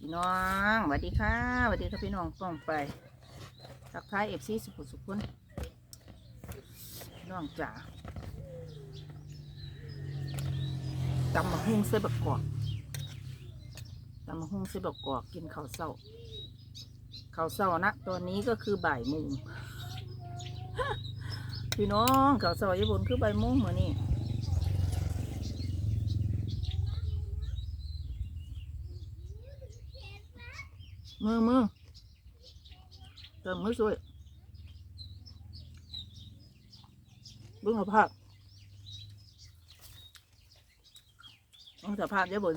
พี่น้องสวัสดีค่ะสวัสดีค่ะพี่น้องป้องไปทักทายเอฟซีสุขุสุขุนน้องจ๋าตำมะฮุ่งเส้บะกอกตำมะฮุ่งเส้นบะกอกกินข้าวเศร้าข้าวเศร้านะตอนนี้ก็คือบ่ายโมงพี่น้องข้าวเศร้าญี่ปุ่นคือบ่ายโมงเหมือนนี่ มือมือเติมมือสวยบึ้งสภาพต้องสภาพเยอะบน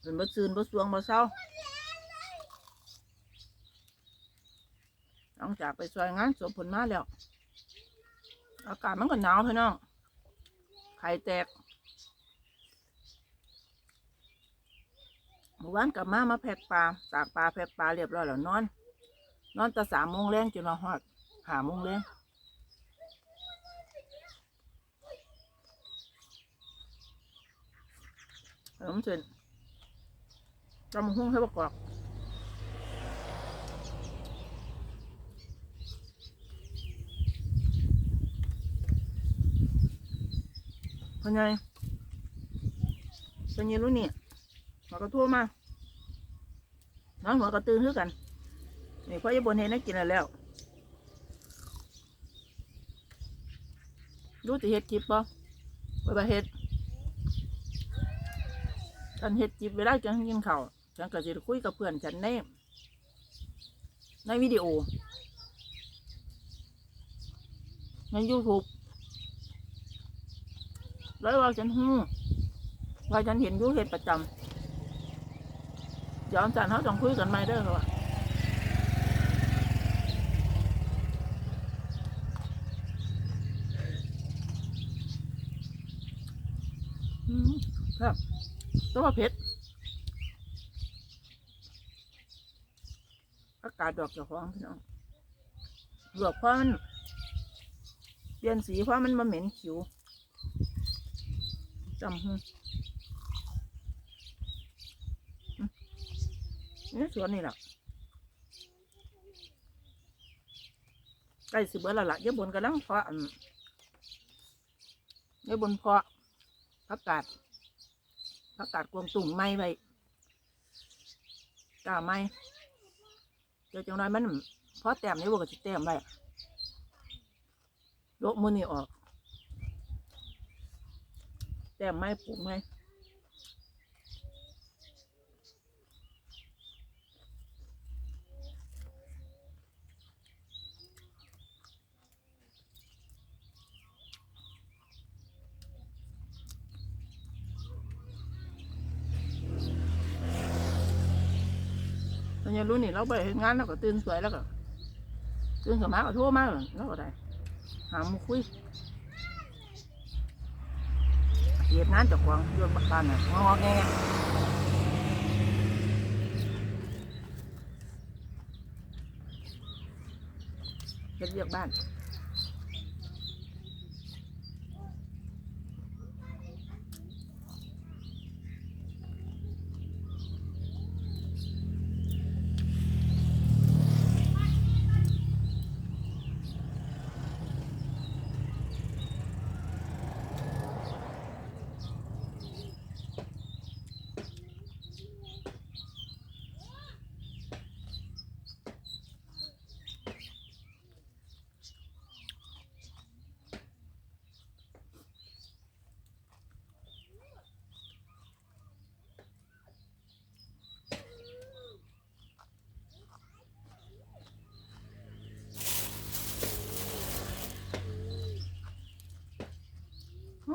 เป็นบ่ซืนบ่สวงบ่เศร้าหลังจากไปซอยงานสวมผลมาแล้ว อากาศมันก็หนาวพี่น้อง ไข่แตก เมื่อวานกับมามาแพกปลาตากปลาแพกปลาเรียบร้อยแล้วนอน นอนแต่สามโมงแรงจนมาฮอดหาโมงแรงขนมเส้นจำหุ้งให้ประกอบพญายพญายรู้นี่ย หัวก็โทั่วมาน้องหัวก็ตื่นคือกันนี่พ่อจะบนเห็นนักกินแล้วรู้จะเฮ็ดจิบป่ไปไปเฮ็ดฉันเฮ็ดจิบเวลาฉันกินข้าวฉันก็จะคุยกับเพื่อนฉันในในวิดีโอ ในยูทูบแล้วว่าฉันหูว่าฉันเห็นยูเฮ็ดประจำ เดี๋ยวอาจารย์เขาต้องคุยกันไหมเด้อครับว่าอืมครับตัวาเผ็ดอากาศดอกจ้าของพี่น้องหลวกเพราะมันเปลี่ยนสีเพราะมันมาเหม็นขิวจำ นี่สวนนี่แหละใกล้สิเบิดแล้วล่ะเยอะบนกำลังเพาะอันเยอะบนเพาะผักกาดผักกาดกวงตุ่งไม้ไว้กล้าไม้เดี๋ยวจังไรมันเพาะแต้มนี่บวกกับสิตแต้มไว้โลกมือนี่ออก แต้มไม้ปลูกไม้ ตอนนี้รู้นี่เราไปเฮ็ดงานเราก็ตื่นสวยแล้วก็ตื่นสมาก็โทรมาแล้วก็ได้ หาหมูคุยเหตุงานจากควางโยนบ้านน่ะงอแงเฮ็ดเรียกบ้าน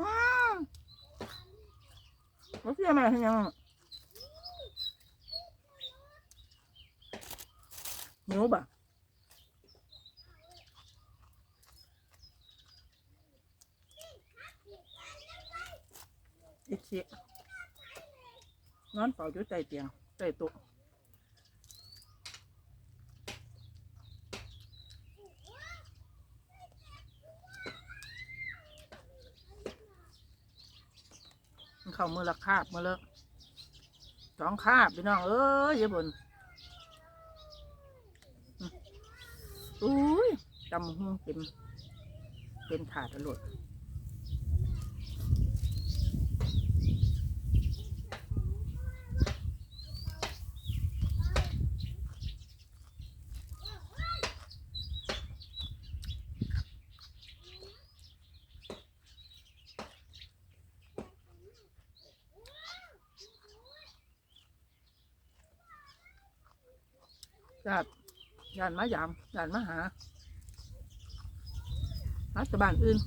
ว้าว เขาเสียมาทียังหิวบ่ะอีกทีนอนเป่าอยู่ใต้เตียงใต้โต๊ะ เข้ามือละคาบมือลยสองคาบพี่น้องเอ้ยเย่าบ่นอุ้ยจำหูเป็นเป็นถาดตลอด ญาติญาติมายามญาติมาหาหาจากบ้านอื่น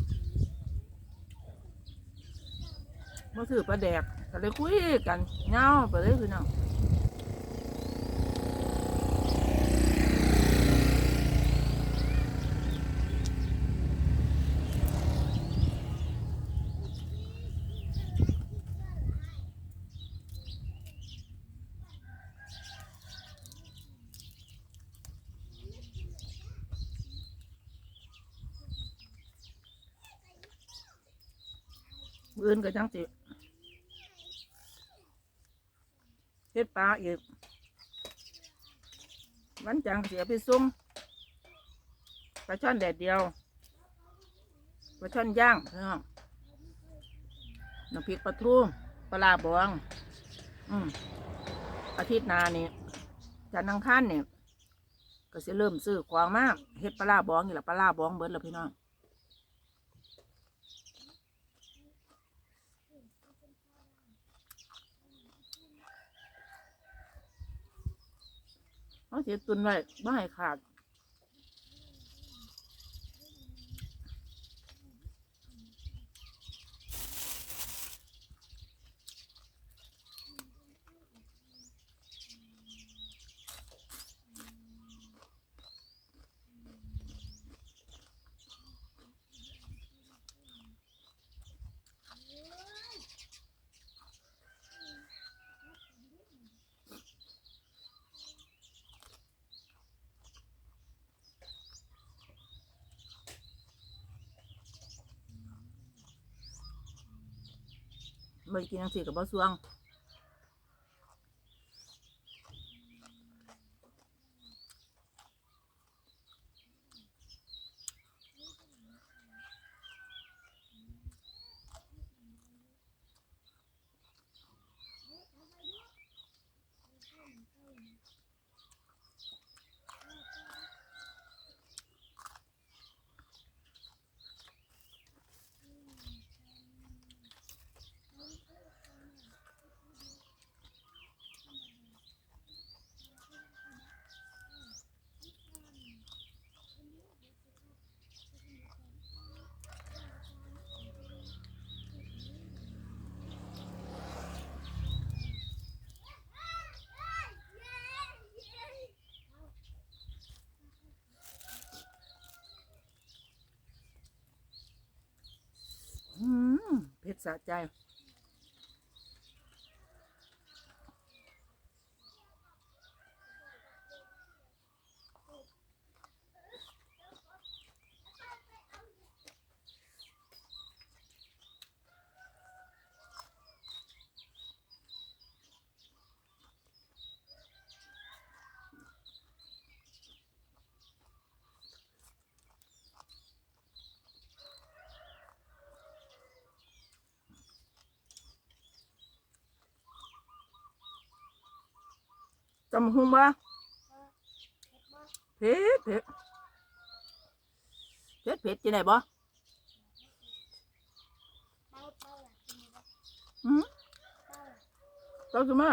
มาสือประแดกก็เลยคุยกันเงาไปเลยพี่น้อง อื่นก็จังสิเฮ็ดปลาอีกวันจังเสียไปส่งปลาช่อนแดดเดียวปลาช่อนย่างพี่น้องน้ำพริกปลาทูปลาร้าบองอืมอาทิตย์นานี่จันทร์อังคารเนี่ยก็จะเริ่มซื้อของมากเฮ็ดปลาร้าบองนี่แหละปลาร้าบองเบิดแล้วพี่น้อง เอาเสียตุนไว้ไม่ให้ขาด ไม่กินจังสี่กับบ่สวง อืมเผ็ด สะใจ จำหุงบ่เผ็ดเผ็ดเผ็ดเผ็ดจีไหนบ่อืมก็คือมา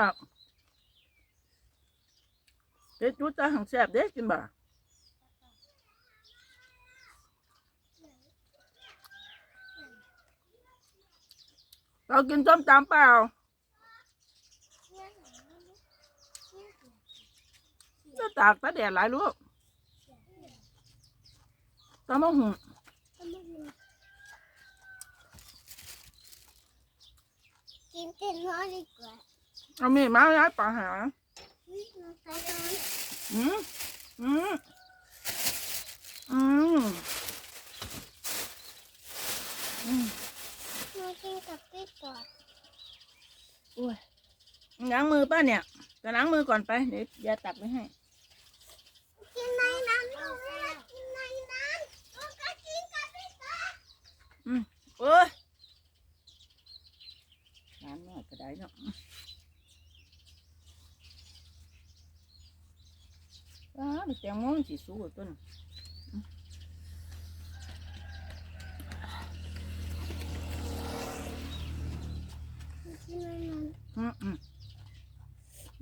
เผ็ดจุดตาหังแซ่บเด็กินบ่เรากินส้มตำเปล่า จะตากตาแดดหลายลูกตามะหุงกินเต้นร้อนดีกว่าเอามีดมาย้ายปลาหาวิ่งมาไปตรงนี้อืมอืมอืมอืมมากินกับพี่ก่อนโอ้ยล้างมือป้าเนี่ยจะล้างมือก่อนไปเดี๋ยวยายตักไว้ให้ กินในน้ำลูกไม่อยากกินในน้ำลูกก็กินกับพี่ตา โอ้ยร้านน้อยก็ได้เนาะอ้าวแตงโมมันสิสู้กับต้นอืมอืม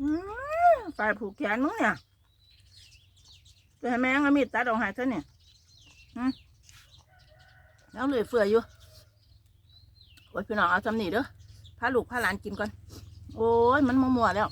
อืมฝ่ายผูกแขนมึงเนี่ยไปให้แม่งมีดตัดออกให้เธอเนี่ยอืม แล้วเหลยเฟืออยู่โอ้ยพี่น้องเอาจำหนีเด้อพาลูกพาหลานกินก่อน โอ้ย มันมัวๆแล้ว